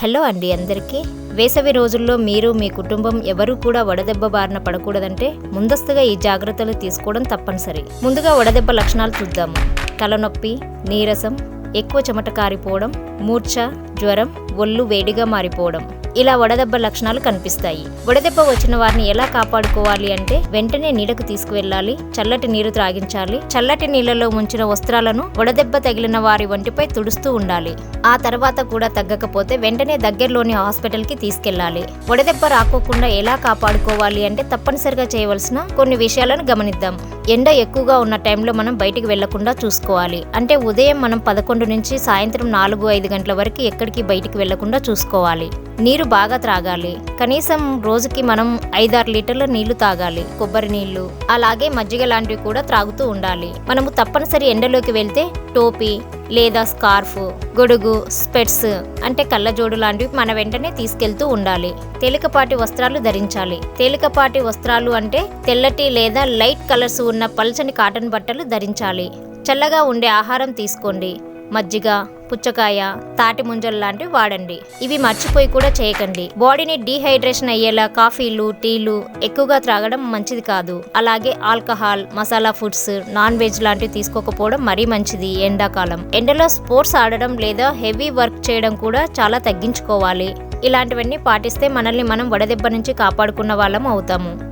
Hello అండి అందరికీ. వేసవి రోజుల్లో మీరు మీ కుటుంబం ఎవరూ కూడా వడదెబ్బ బారిన పడకూడదంటే ముందస్తుగా ఈ జాగ్రత్తలు తీసుకోవడం తప్పనిసరి. ముందుగా వడదెబ్బ లక్షణాలు చూద్దాము. తలనొప్పి నీరసం ఎక్కువ చెమట కారిపోవడం మూర్ఛ జ్వరం ఒళ్ళు వేడిగా మారిపోవడం. ఇలా వడదెబ్బ లక్షణాలు కనిపిస్తాయి. వడదెబ్బ వచ్చిన వారిని ఎలా కాపాడుకోవాలి అంటే వెంటనే నీడకు తీసుకువెళ్ళాలి చల్లటి నీరు త్రాగించాలి చల్లటి నీళ్ళలో ముంచిన వస్త్రాలను వడదెబ్బ తగిలిన వారి వంటిపై తుడుస్తూ ఉండాలి. ఆ తర్వాత కూడా తగ్గకపోతే వెంటనే దగ్గరలోని హాస్పిటల్కి తీసుకెళ్ళాలి వడదెబ్బ రాకోకుండా ఎలా కాపాడుకోవాలి అంటే తప్పనిసరిగా చేయవలసిన కొన్ని విషయాలను గమనిద్దాం. ఎండ ఎక్కువగా ఉన్న టైంలో మనం బయటికి వెళ్ళకుండా చూసుకోవాలి. అంటే ఉదయం మనం పదకొండు నుంచి సాయంత్రం నాలుగు ఐదు గంటల వరకు ఎక్కడికి బయటికి వెళ్ళకుండా చూసుకోవాలి. నీరు బాగా త్రాగాలి. కనీసం రోజుకి మనం ఐదారు లీటర్ల నీళ్ళు తాగాలి. కొబ్బరి నీళ్ళు అలాగే మజ్జిగ లాంటివి కూడా త్రాగుతూ ఉండాలి. మనము తప్పనిసరి ఎండలోకి వెళ్తే టోపీ లేదా స్కార్ఫ్ గొడుగు స్పెట్స్ అంటే కళ్ళజోడు లాంటివి మన వెంటనే తీసుకెళ్తూ ఉండాలి. తేలికపాటి వస్త్రాలు ధరించాలి. తేలికపాటి వస్త్రాలు అంటే తెల్లటి లేదా లైట్ కలర్స్ ఉన్న పల్చని కాటన్ బట్టలు ధరించాలి. చల్లగా ఉండే ఆహారం తీసుకోండి. మజ్జిగ పుచ్చకాయ తాటి ముంజలు లాంటివి వాడండి. ఇవి మర్చిపోయి కూడా చేయకండి. బాడీని డీహైడ్రేషన్ అయ్యేలా కాఫీలు టీలు ఎక్కువగా త్రాగడం మంచిది కాదు. అలాగే alcohol masala foods non veg లాంటివి తీసుకోకపోవడం మరీ మంచిది ఎండాకాలం. ఎండలో స్పోర్ట్స్ ఆడడం లేదా హెవీ వర్క్ చేయడం కూడా చాలా తగ్గించుకోవాలి. ఇలాంటివన్నీ పాటిస్తే మనల్ని మనం వడదెబ్బ నుంచి కాపాడుకున్న వాళ్ళం అవుతాము.